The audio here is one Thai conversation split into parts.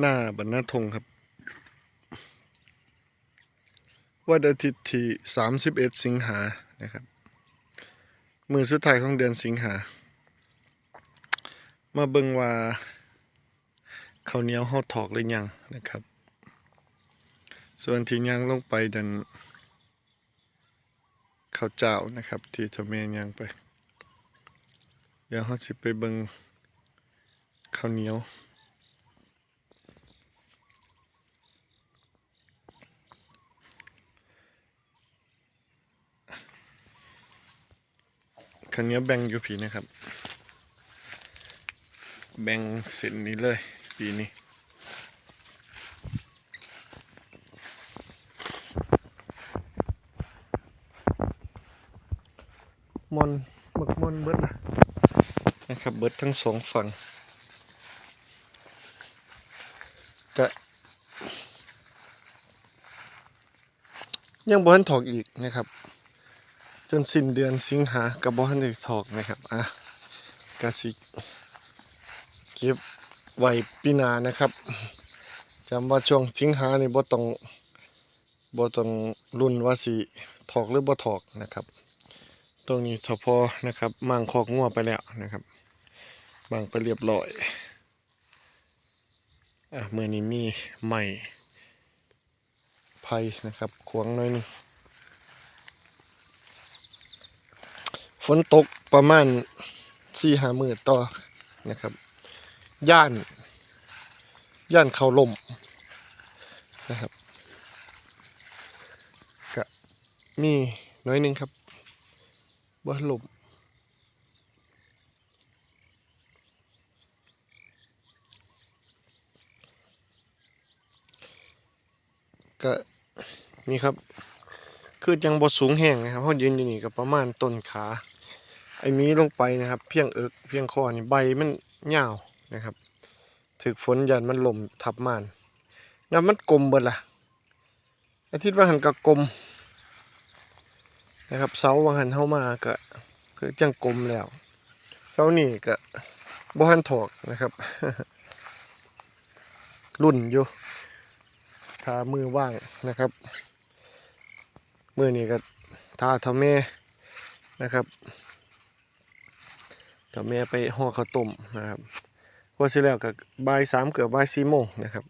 หน้าบรรณาธงครับวันอาทิตย์ที่31สิงหานะครับ มือสุดท้ายของเดือนสิงหา มาเบิ่งว่าข้าวเหนียวเฮาถอกหรือยังนะครับ ส่วนที่ยังลงไปดันข้าวเจ้านะครับ ที่เจ้าแม่ยังไป เดี๋ยวเฮาสิไปเบิ่งข้าวเหนียว ข้าวเหนียวแบ่งอยู่ผีนะครับ แบ่งเส้นนี้เลย ปีนี้มอนหมึกมอนเบิดนะนะครับ เบิดทั้งสองฝั่งกะยังบ่ทันถอกอีกนะครับจ นสิ้นเดือนสิงหากับบ่ทันได้ถอกนะครับอะกะสิเก็บไว้ปีนานะครับจำว่าช่วงสิงหานี่บ่ต้องบ่ต้องรุ่นว่าสิถอกหรือบ่ถอกนะครับตรงนี้ทพอนะครับมังคอกงัวไปแล้วนะครับมังไปเรียบร้อยอะเมื่อนี้มีใหม่ไผ่นะครับขวงน้อยนึง ฝนตกประมาณสี่หามือต่อนะครับ ย่าน ย่านเขาลมนะครับกะมีน้อยหนึงครับบ่ลมก็นี่ครับ คือจังบ่สูงแห้งนะครับเพราะยืนอยู่นี่ก็ประมาณต้นขา ไอ้มีลงไปนะครับ เพียงเอิกเพียงคอนี่ใบมันยาวนะครับถึกฝนยันมันลมทับมานแล้วมันกลมเบิดล่ะอาทิตย์ว่าหันก็กลมนะครับเสาวังหันเข้ามาก็คือจังกลมแล้วเสานี่ก็บ่ทันถอกนะครับ รุ่นอยู่ทามือว่างนะครับมือนี่ก็ทาท่าแม่นะครับ เท่แม่ไปห่อข้าวต้มนะครับพอเสร็จแล้วก็บ่ายสามเกือบบ่ายสี่โมงนะครับ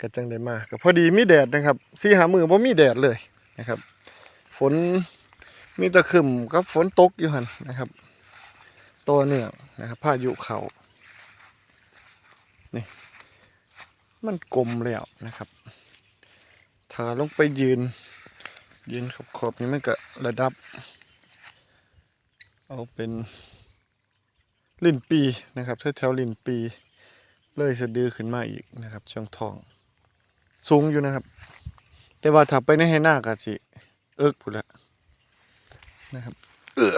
ก็จังได้มาก็พอดีมีแดดนะครับสี่หามือบ่มีแดดเลยนะครับ ฝนมีตะขึ้มกับฝนตกอยู่หันนะครับ ตัวเนื่องนะครับพายุเขานี่มันกลมแล้วนะครับ ถ้าลงไปยืน ยืนขอบขอบๆนี่มันก็ระดับ เอาเป็น ลิ้นปีนะครับแถวๆลิ้นปี เลยสะดือขึ้นมาอีกนะครับช่องทอง สูงอยู่นะครับ แต่ว่าถ้าไปในให้หน้าก็สิเอิกพุ่นละนะครับเออ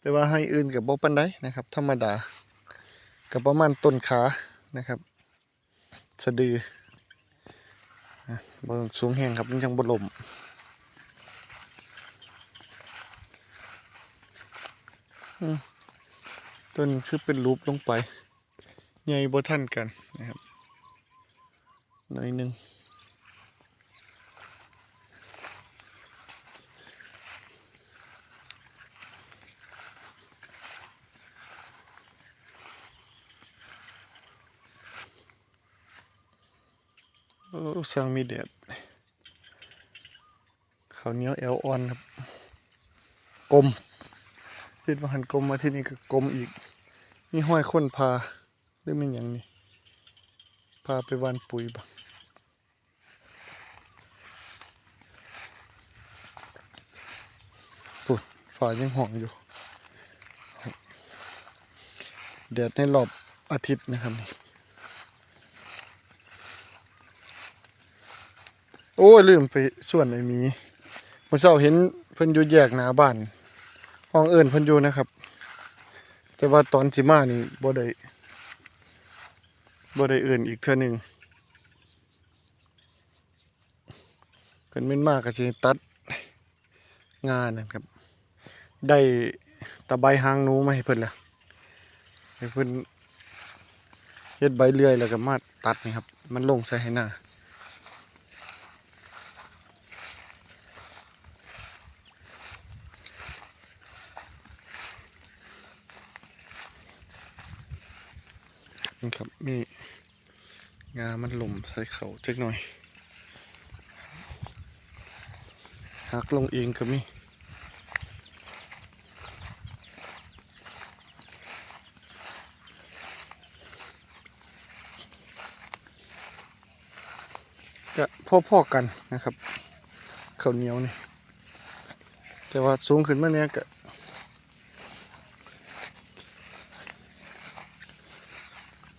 แต่ว่าให้อื่นกับบ่ปันได้นะครับ ธรรมดากับประมาณต้นขานะครับ สะดืออะบ่สูงแห้งครับมันยังบ่ลมอืม ต้นคือเป็นรูปลงไป ใหญ่บ่ทันกันนะครับ หน่อยหนึ่งโอ้สังมีแดดข้าวเหนียวแอลออนครับกลม คิดว่าหันกลมมาที่นี่ก็กลมอีก มีห้อยค้นพาหรือมันอย่างนี้ พาไปวานปุ๋ยบ้างปุ๊ดฝ่ายังห่องอยู่ แดดในรอบอาทิตย์นะครับนี่โอ้ยลืมไปส่วนไอ้มีเมื่อเช้าเห็นเพิ่นอยู่แยกหน้าบ้าน ห้องเอิ้นเพิ่นอยู่นะครับ แต่ว่าตอนสิมานี่บ่ได้บ่ได้เอิ้นอีกเทื่อหนึงเพิ่นแม่นมากก็สิตัดงานนะครับ ได้ตะไบหางหนูมาให้เพิ่นละให้เพิ่นเฮ็ดใบเลื่อยแล้วก็มาตัดนี่ครับ มันลงใส่ให้หน้า นครับมีงามันหล่มใส่เขาเจักหน่อยหักลงเองก็มีก็พ่อๆกันนะครับข้าวเหนียวนี่แต่ว่าสูงขึ้นมาเนี้ยก็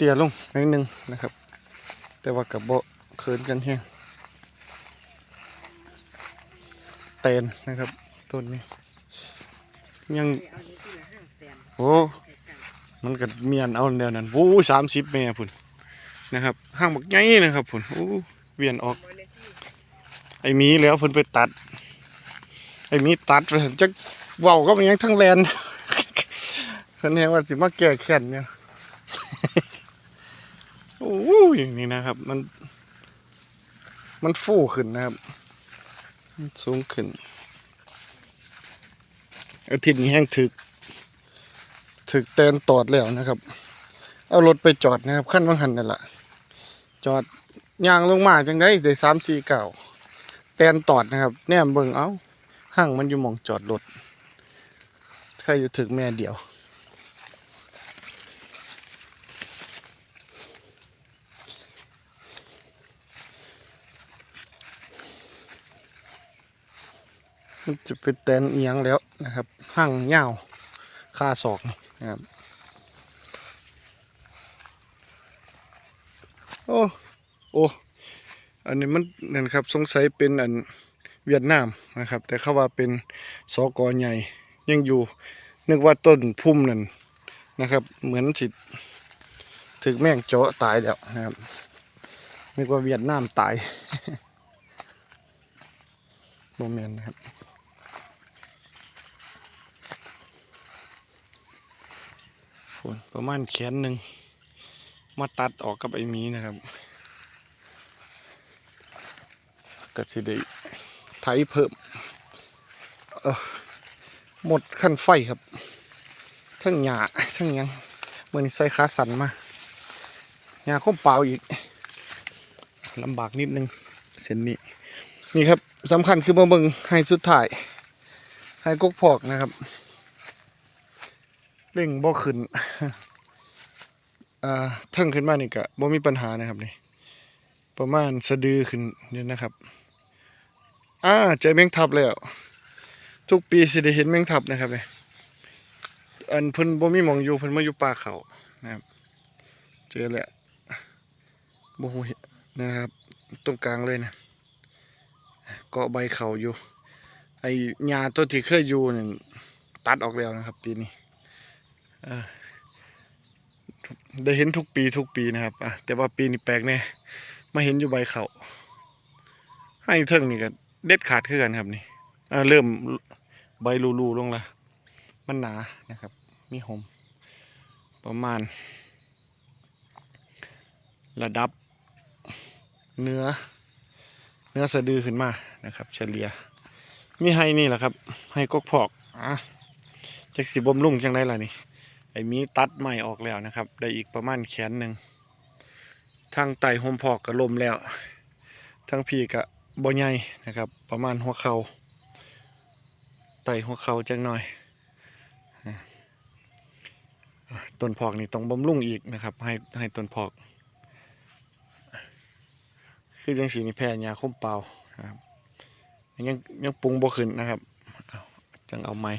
ตี้ยลงนิดนึงนะครับ แต่ว่ากับโบเขินกันแห้งเตนนะครับต้นนี้ยังโอ้มันก็เมียนเอาแนวนั้นโอ้สามสิบแม่พุ่นนะครับห้างบักใหญ่นะครับพุ่นโอ้เวียนออก ไอ้มีแล้วพิ่นไปตัด ไอ้มีตัดไปจักเว้าก็มันยังทั้งแลนเพิ่นแฮงว่าสิมาแก้แค้นเนี่ย อ้ยนี่นะครับ มัน มันฟูขึ้นนะครับ มันสูงขึ้น อาทิตย์นี้แห้งถึก ถึกแตนตอดแล้วนะครับ เอารถไปจอดนะครับขั้นวังหันนั่นแหละจอดยางลงมาจังได้ได้สามสี่เก่าแตนตอดนะครับ แนมเบิ่งเอ้าห้างมันอยู่มองจอดรถใครอยู่ถึงแม่เดียว จะเป็นแตนเอียงแล้วนะครับห้างเงาวคาศอกนี่นะครับโอ้โอ้อันนี้มันนั่นครับสงสัยเป็นอันเวียดนามนะครับ แต่เขาว่าเป็นสอกอใหญ่ยังอยู่นึกว่าต้นพุ่มนั่นนะครับ เหมือนสิถึกแม่งเจาะตายแล้วนะครับนึกว่าเวียดนามตายโมเมนนะครับฝน ประมาณแขนหนึ่งมาตัดออกกับไอ้มีนะครับก็สิได้ไถเพิ่มหมดขั้นไฟครับ ทั้งหญ้าทั้งยังเหมือนใส่ขาสันมาหญ้าข้มเปล่าอีกลำบากนิดนึงเส้นนี้ นี่ครับสำคัญคือมาเบิงให้สุดท้ายให้กกพอกนะครับ เร่งบ่ขึ้นอ่าเทิงขึ้นมานี่ก็บ่มีปัญหานะครับนี่ประมาณสะดือขึ้นนี่ยนะครับอ่าเจอแมงทับแล้ว ทุกปีสิได้เห็นแมงทับนะครับเนี่ยอันเพิ่นบ่มีหมองอยู่เพิ่นมาอยู่ป่าเขานะครับเจอแล้วบ่ฮู้เห็นนะครับ ตรงกลางเลยนะเกาะใบเขาอยู่ ไอ้หญ้าตัวที่เคยอยู่เนี่ยตัดออกแล้วนะครับปีนี้ ได้เห็นทุกปีทุกปีนะครับอะแต่ว่าปีนี้แปลกแน่มาเห็นอยู่ใบเขาให้เทิงนี่ก็เด็ดขาดขึ้นกันครับนี่เเริ่มใบรูๆลงละมันหนานะครับ มีหมประมาณ ระดับ เนื้อ เนื้อสะดือขึ้นมานะครับ เฉลี่ยมีให้นี่แหละครับให้กกพอกอะจากสิบมลุ่งจังได้ล่ะนี่ ไอ้มีตัดใหม่ออกแล้วนะครับ ได้อีกประมาณแขนหนึ่งทางไต่หมพอกก็ลมแล้วทางพีก็บ่ใหญ่นะครับ ประมาณหัวเขา่าไตหัวเข่าจังหน่อยต้นพอกนี่ต้องบำรุงอีกนะครับ ให้ให้ต้นพอก คือจังสีนี่แพ้ยาคมเปล่าครับยังยังปรุงบ่ขึ้นนะครับจังเอาไม้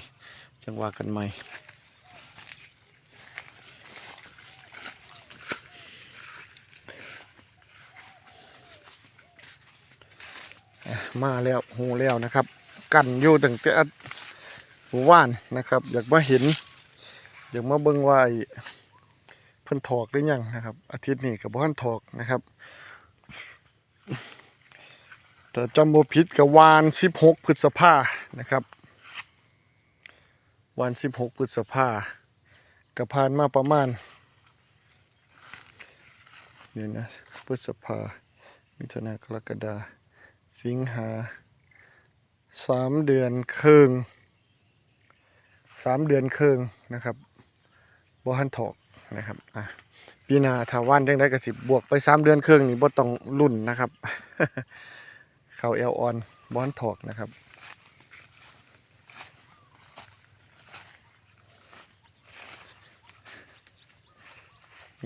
จังว่ากันใหม่ มาแล้วหูแล้วนะครับ กันอยู่ตั้งแต่หมู่บ้านนะครับ อยากมาเห็น อยากมาเบิ่งว่าเพิ่นถอกหรือยังนะครับ อาทิตย์นี้กับบ้านถอกนะครับแต่จำบ่ผิดกับวาน 16 พฤษภานะครับวาน16 พฤษภาก็ผ่านมาประมาณเดี๋ยวนะพฤษภามิถุนากรกฎา สิงหาสามเดือนครึ่งสามเดือนครึ่งนะครับบ่หันถอกนะครับอะปีนาถาว่านจังได้ก็สิบบวกไปสามเดือนครึ่งนี่บ่ต้องรุ่นนะครับ เขาเอลออนบ่หันถอกนะครับ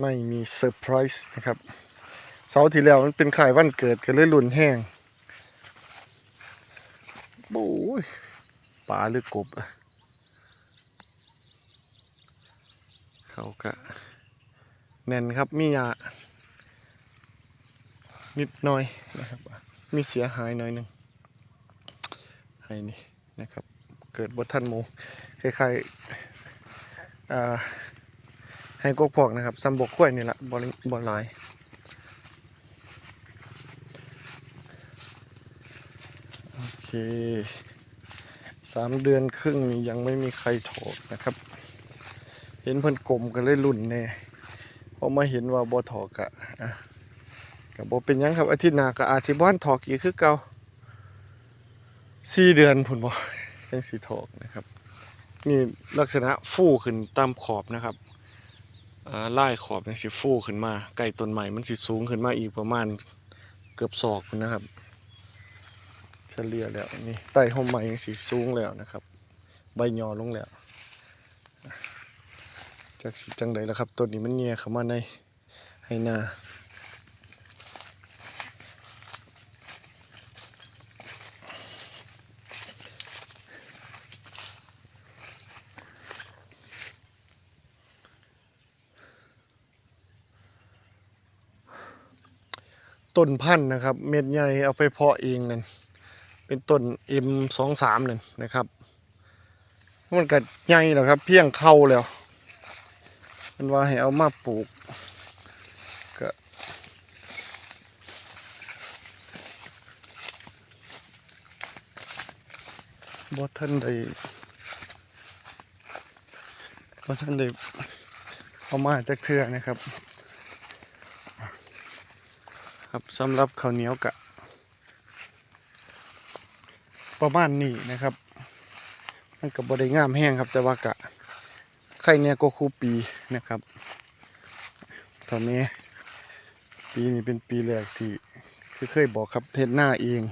ไม่มีเซอร์ไพรส์นะครับ เสาร์ที่แล้วมันเป็นไข่ายวันเกิดกันเลยลุ่นแห้ง โอ้ยปลาหรือกบเขากะแน่นครับมีหยานิดหน่อยนะครับ มีเสียหายหน่อยหนึ่งให้นี่นะครับ เกิดบทันหมูคล้ายๆให้กกพอกนะครับซัมบกข้วยนี่แหละบอลบอลลายโอเค สามเดือนครึ่งนี่ยังไม่มีใครถอกนะครับ เห็นเพิ่นกลมกันเลยรุ่นแน่พอมาเห็นว่าบอถอกอะกับบอเป็นยังครับอาทิตย์หน้าก็อาจสิบ้านถอกอีกคือเก่าสี่เดือนพุ่นบอจังสีถอกนะครับ นี่ลักษณะฟู่ขึ้นตามขอบนะครับอ่าไล่ขอบนี่สิฟูขึ้นมาใกล้ต้นใหม่มันสิสูงขึ้นมาอีกประมาณเกือบศอกนะครับ ฉลี่ยแล้วนี่ใต้ห้องใหม่ยังสิสูงแล้วนะครับ ใบยอลงแล้วจากสิจังใดแล้วครับต้นนี้มันเงียเข้ามาในให้นาต้นพันธุ์นะครับ เม็ดใหญ่เอาไปเพาะเองนั่น เป็นต้น M สองสามนั่นนะครับ มันก็ใหญ่แล้วครับ เพียงเข้าแล้ว มันว่าให้เอามาปลูกก็บ่ท่านได้บ่ท่านได้เอามาจากเทือนะครับ ครับสำหรับข้าวเหนียวกะ ประมาณนี้นะครับ มันกับบได้งามแห้งครับ แต่ว่ากะไข่เนี่ยก็คู่ปีนะครับตอนนี้ปีนี้เป็นปีแรกที่คือเคยบอกครับเทศหน้าเอง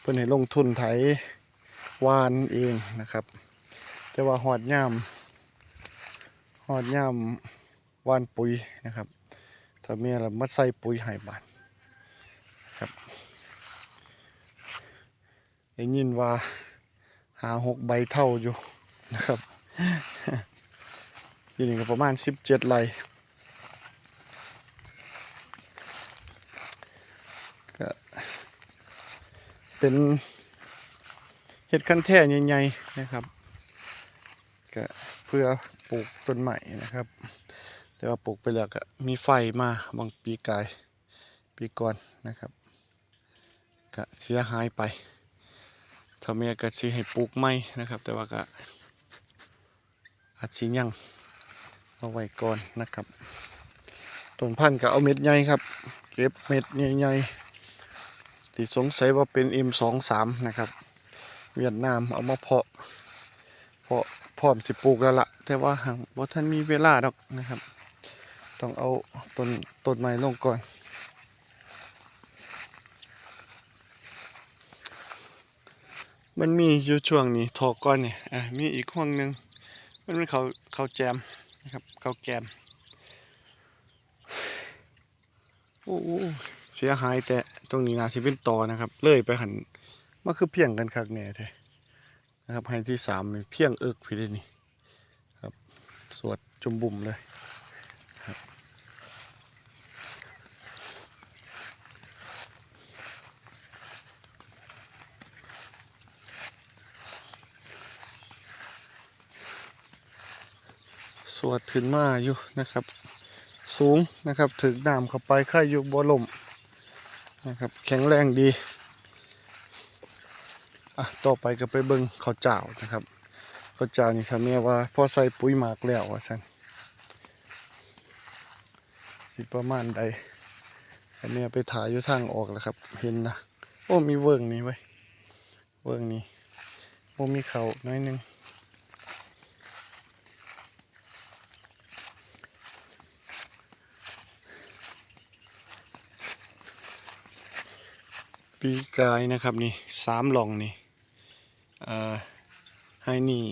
เพื่อนให้ลงทุนไถวานเองนะครับ แต่ว่าหอดย่ามหอดย่ามวานปุ๋ยนะครับถ้าเมียเรามาใส่ปุ๋ยให้บาดครับ ได้ยินว่าหาหกใบเท่าอยู่นะครับทีนี้ก็ประมาณสิบเจ็ดไร่ก็เป็นเห็ดคันแท่ใหญ่ๆนะครับก็เพื่อปลูกต้นใหม่นะครับ แต่ว่าปลูกไปแล้วก็มีไฟมาบางปีกายปีก่อนนะครับก็เสียหายไป ถ้าเมียก็สิให้ปลูกใหม่นะครับ แต่ว่าก็อาจสิยังเอาไว้ก่อนนะครับต้นพันธุ์ก็เอาเม็ดใหญ่ครับ เก็บเม็ดใหญ่ๆที่สงสัยว่าเป็น M23 นะครับ เวียดนามเอามาเพาะ เพาะพร้อมสิปลูกแล้วละแต่ว่าหางว่าท่านมีเวลาดอกนะครับ ต้องเอาต้นต้นไม้ลงก่อน มันมีอยู่ช่วงนี้ถอกก้อนเนี่ยอะมีอีกห้องหนึ่งมันเป็นเขาเขาแจมนะครับเขาแกมโอ้โหเสียหายแต่ตรงนี้นาสิเป็นตอนะครับ เลยไปหันมันคือเพียงกันคักแน่แท้นะครับให้ที่สามนี่เพียงเอิกพี่เลยนี่ครับ สวดจุมบุ่มเลย สวดขึ้นมาอยู่นะครับ สูงนะครับถึงน้ำเข้าไปค่ายอยู่บ่ลมนะครับ แข็งแรงดีอะต่อไปก็ไปเบิ่งข้าวเจ้านะครับข้าวเจ้านี่ครับแม่ว่าพอใส่ปุ๋ยหมากแล้วว่าซั่นสิประมาณใดอันเนี้ยไปถ่ายอยู่ทางออกแล้วครับ เห็นนะโอ้มีเวิร์งนี้ไว้เวิร์งนี้โอ้มีเขาน้อยนึง ปีกายนะครับนี่สามหลองนี่ให้นี่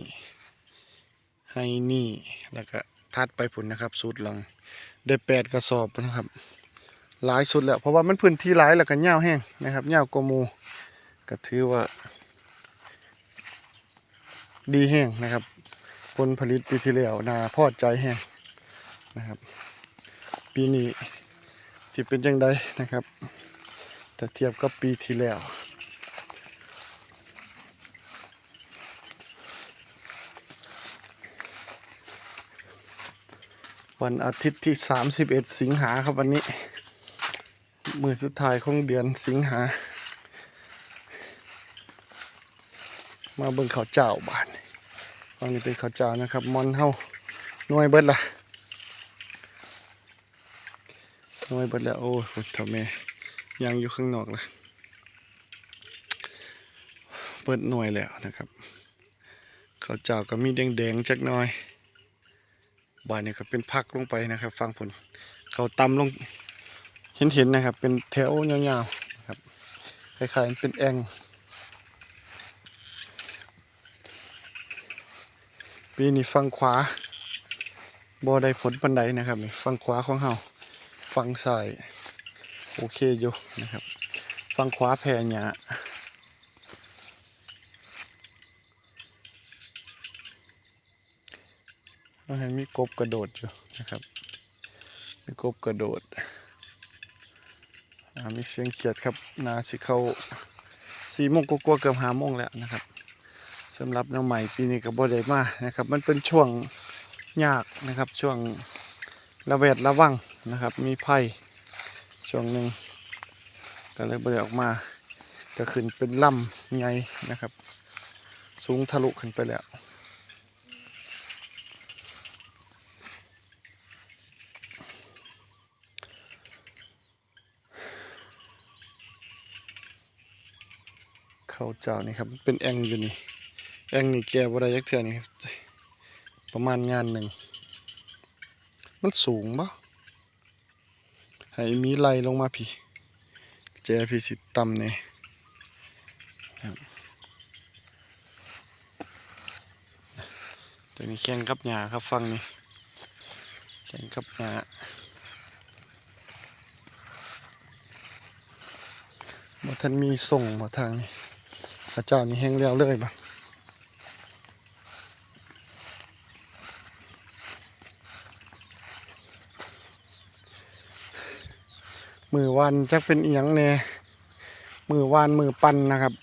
ให้นี่แล้วก็ทัดไปผุนนะครับสุดหลองได้แปดกระสอบนะครับ หลายสุดแล้วเพราะว่ามันพื้นที่หลายแล้วก็ยาแห้งนะครับยาวกว่าหมูก็ถือว่า ดีแห้งนะครับ ผลผลิตปีที่แล้วนาพอใจแห้งนะครับ ปีนี้สิเป็นจังไดนะครับ ถ้าเทียบกับปีที่แล้ววันอาทิตย์ที่ 31 สิงหาครับวันนี้ มือสุดท้ายของเดือนสิงหา มาเบิ่งข้าวเจ้าบานตอนนี้เป็นข้าวเจ้านะครับ มอนเฮาหน่วยเบิดละหน่วยเบิดแล้ว โอ้ยทำแม่ ยังอยู่ข้างนอกเละเปิดหน่วยแล้วนะครับ เขาเจ้าก็มีแดงๆจักหน่อยบ่านนี้ก็เป็นพักลงไปนะครับ ฟังผลเขาตำลงเห็นๆนะครับ เป็นแถวยาวๆนะครับคล้ายๆเป็นแองปีนี้ฟังขวาบ่ได้ผลปันใดนะครับฟังขวาของเฮาฟังซ้าย โอเคอยู่นะครับฟังขวาแผ่หยาเราเห็นมีกบกระโดดอยู่นะครับ มีกบกระโดดอ่ามีเสียงเขียดครับนาสิเข้าสี่โมงกว่าๆเกือบห้าโมงแล้วนะครับสำหรับน้องใหม่ปีนี้ก็บ่ได้มานะครับ มันเป็นช่วงยากนะครับช่วงระแวดระวังนะครับ มีไผ่ ช่วงหนึ่งก็เลยบ่ได้ออกมาก็ขึ้นเป็นลำไงนะครับ สูงทะลุขึ้นไปแล้วเขาเจ้านี่ครับเป็นแองอยู่นี่แองนี่แกบ่ได้ยักเทื่อนี่ครับประมาณงานหนึ่ง มันสูงปะ ให้มีไหลลงมาพี่แจพี่สิต่ำเนี่ยตัวนี้แข่งกับหญ้าครับฟังนี่แข่งกับหญ้าบ่ทันมีส่งมาทางนี้พระเจ้านี่แห้งแล้วเลยบ่ะ มือวันจักเป็นเอียงแน่มือวานมือปันนะครับ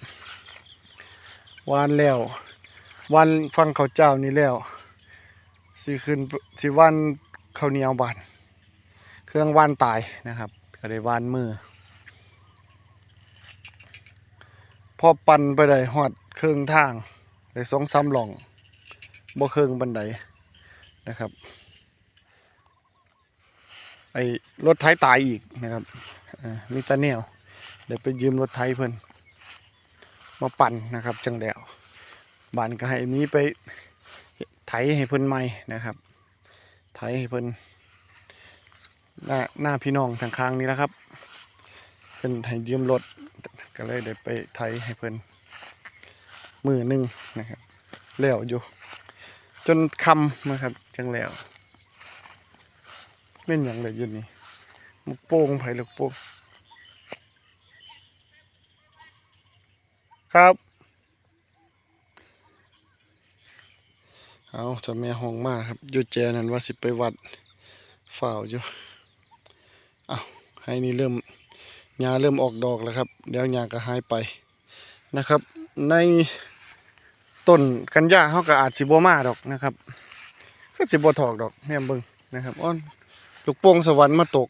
วานแล้ววันฟังเขาเจ้านี่แล้วสิขึ้นสิวันเขาเหนียวบานเครื่องวานตายนะครับก็ได้วานมือ พอปั่นไปได้ฮอดเครื่องทางได้สองสามหล่องบ่เครื่องบันไดนะครับ ไอ้รถไถตายอีกนะครับมีตาแนวเดี๋ยวไปยืมรถไถเพิ่อนมาปั่นนะครับจังแล้วบานก็ให้มีไปไถให้เพิ่อนใหม่นะครับไถให้เพิ่นหน้าหน้าพี่น้องทางข้างนี้แล้วครับเพิ่นให้ยืมรถก็เลยได้ไปไทยให้เพิ่อนมือหนึ่งนะครับแล้วอยู่จนคำนะครับจังแล้ว เป็นอย่างไรอยู่นี่มุกโป่งไผ่ลูกโป่งครับ เอาจะแม่ห้องมาครับยู่แจนั่นว่าสิไปวัดฝ่าวอยู่เอาให้นี่เริ่มหญ้าเริ่มออกดอกแล้วครับ เดี๋ยวหญ้าก็หายไปนะครับ ในต้นกันยาเขาก็อาจสิบ่มาดอกนะครับก็สิบ่ถอกดอกแม่เบิ่งนะครับอ้อน ลูกโป่งสวรรค์มาตก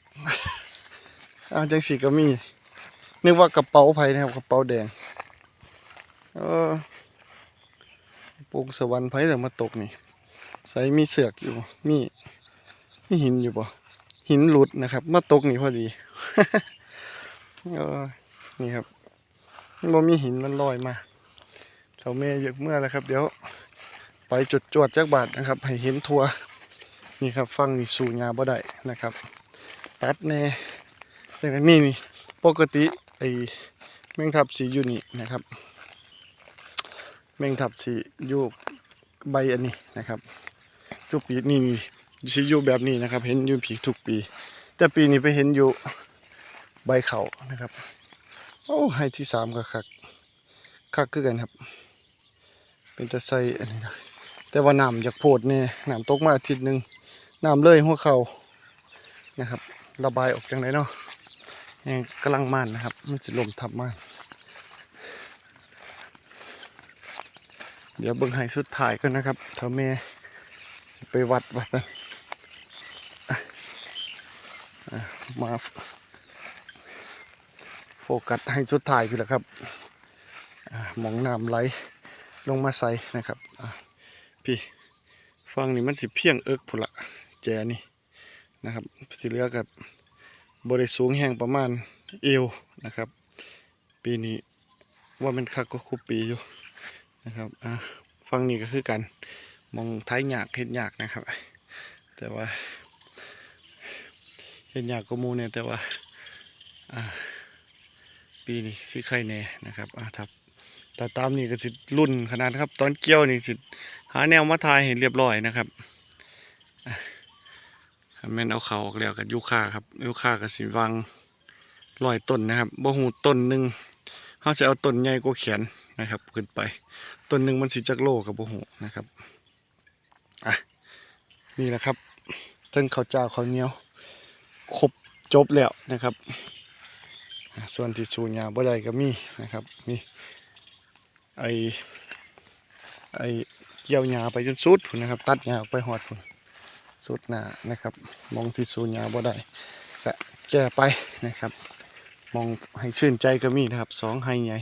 อาจังสีก็มี นึกว่ากระเป๋าไผ่นะครับกระเป๋าแดงเออโป่งสวรรค์ไผ่เดี๋ยวมาตกนี่ ใส่มีเสือกอยู่ มีมีหินอยู่บ่หินหลุดนะครับ มาตกนี่พอดีเออนี่ครับบ่มีหินมันลอยมาเจ้าแม่อยากเมื่อแล้วครับ เดี๋ยว ไปจุดจวดจักบาทนะครับให้เห็นทัว นี่ครับฟังนี่สู่ยาบ่ได้นะครับ ตัดแน่แต่นี่นี่ปกติไอ้แมงทับสีอยู่นี่นะครับ แมงทับสีอยู่ใบอันนี้นะครับทุกปีนี่นี่สีอยู่แบบนี้นะครับ เห็นอยู่ผีทุกปี แต่ปีนี้ไปเห็นอยู่ใบเขานะครับ โอ้ให้ที่สามก็คักคักคือกันครับ เป็นตะไซอันนี้แต่ว่าน้ำจากโพดเนี่ยน้ำตกมาอาทิตย์หนึ่ง น้ำเลยหัวเขานะครับ ระบายออกจังไรเนาะยังกำลังมันนะครับ มันจะลมทับมานเดี๋ยวเบิ่งให้สุดท้ายกันนะครับเท่าแม่สิไปวัดวัดซะอะอะมาโฟกัสให้สุดท้ายคือแหละครับอมองน้ำไหลลงมาใส่นะครับพี่ฟังนี่มันสิเพียงเอิกพุ่นละ แจนี่นะครับสิเหลือกับบริสูงแห่งประมาณเอวนะครับ ปีนี้ว่ามันคักก็คุปีอยู่นะครับอะฟังนี่ก็คือกันมองท้ายหยากเห็นหยากนะครับ แต่ว่าเห็นหยากก็มูเนี่ยแต่ว่าอะปีนี้สิใครแน่นะครับอะทับแต่ตามนี่ก็สิรุ่นขนาดครับ ตอนเกี่ยวนี่สิหาแนวมาทายเห็นเรียบร้อยนะครับ คันแม่นเอาเขาออกแล้วกับยูคาครับยูคากับสิวางลอยต้นนะครับบ่หูต้นหนึ่งเขาจะเอาต้นใหญ่กว่าแขนนะครับ ขึ้นไปต้นหนึ่งมันสิจักโลกับบ่หูนะครับอะนี่แหละครับเทั้งข้าวเจ้าข้าวเหนียวครบจบแล้วนะครับ ส่วนที่สูญยาบ่ได้ก็มีนะครับมีไอไอเกี่ยวหญ้าไปจนสุดนะครับ ตัดหญ้าออกไปหอดพุ่น สุดหน้านะครับ มองที่สูญหญ้าบ่ได้ก็แก้ไปนะครับ มองให้ชื่นใจก็มีนะครับสองไฮใหญ่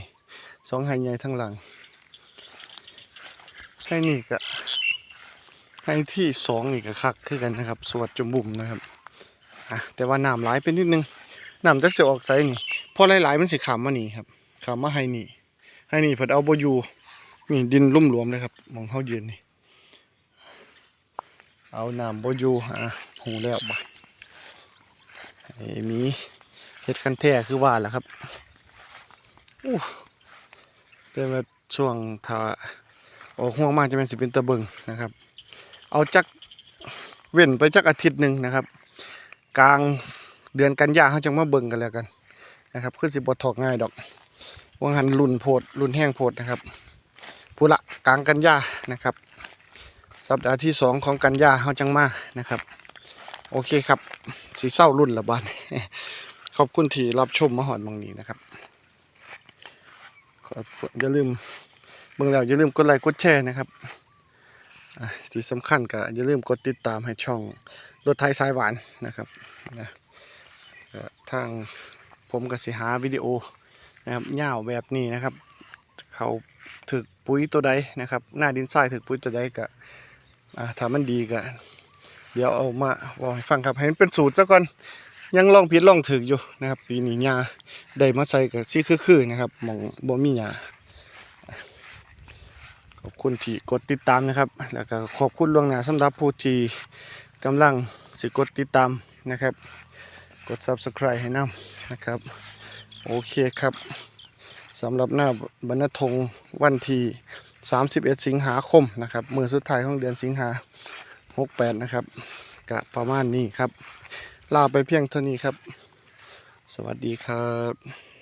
สองไฮใหญ่ทั้งหลังให้นี่ก็ให้ที่สองนี่ก็คักขึ้นกันนะครับ สวดจมบุ่มนะครับอะแต่ว่าน้ำหลายไปนิดนึงน้ำจักจะออกไซนี่พอหลายๆมันสิขามมานี่ครับขามมาให้นี่ให้นี่เพิ่นเอาโบยูนี่ดินลุ่มหลวมเลยครับมองเข้ายืนนี่ เอาน้ำบ่อยู่อะหูแล้วบ่ไอ้มีเฮ็ดคันแท้คือว่าแหละครับอู้แต่ว่าช่วงถ้าออกห่วงมากจะเป็นสิเป็นตะเบิงนะครับ เอาจักเว้นไปจักอาทิตย์หนึ่งนะครับ กลางเดือนกันยาเขาจังมาเบิงกันแล้วกันนะครับคือสิบ่ถอกง่ายดอกวังหันรุ่นโพดรุ่นแห้งโพดนะครับผู้ละกลางกันยานะครับ สัปดาห์ที่สองของกันยาเขาจังมานะครับ โอเคครับสีเศร้ารุ่นละบ้านขอบคุณที่รับชมมาหอดมองนี้นะครับขอบคุณอย่าลืมเบิ่งแล้วอย่าลืมกดไลค์กดแชร์นะครับที่สำคัญก็อย่าลืมกดติดตามให้ช่องรถไทยสายหวานนะครับนะทางผมก็สิหาวิดีโอนะครับเหย้าแบบนี้นะครับ เขาถึกปุ๋ยตัวใดนะครับ หน้าดินทรายถึกปุ๋ยตัวใดก็ อ่าถ้ามันดีก็เดี๋ยวเอามาบอกให้ฟังครับให้มันเป็นสูตรซะก่อนยังลองผิดลองถึกอยู่นะครับ ปีนี้หญ้าได้มาใส่กับซี่คือๆนะครับหมองบ่มีหญ้าขอบคุณที่กดติดตามนะครับ แล้วก็ขอบคุณล่วงหน้าสำหรับผู้ที่กำลังสิกดติดตามนะครับ กด subscribe ให้น้ำนะครับ โอเคครับสำหรับหน้าบรรณทงวันที่ 31 สิงหาคมนะครับมือสุดท้ายของเดือนสิงหา68 นะครับกะประมาณนี้ครับ ลาไปเพียงเท่านี้ครับ สวัสดีครับ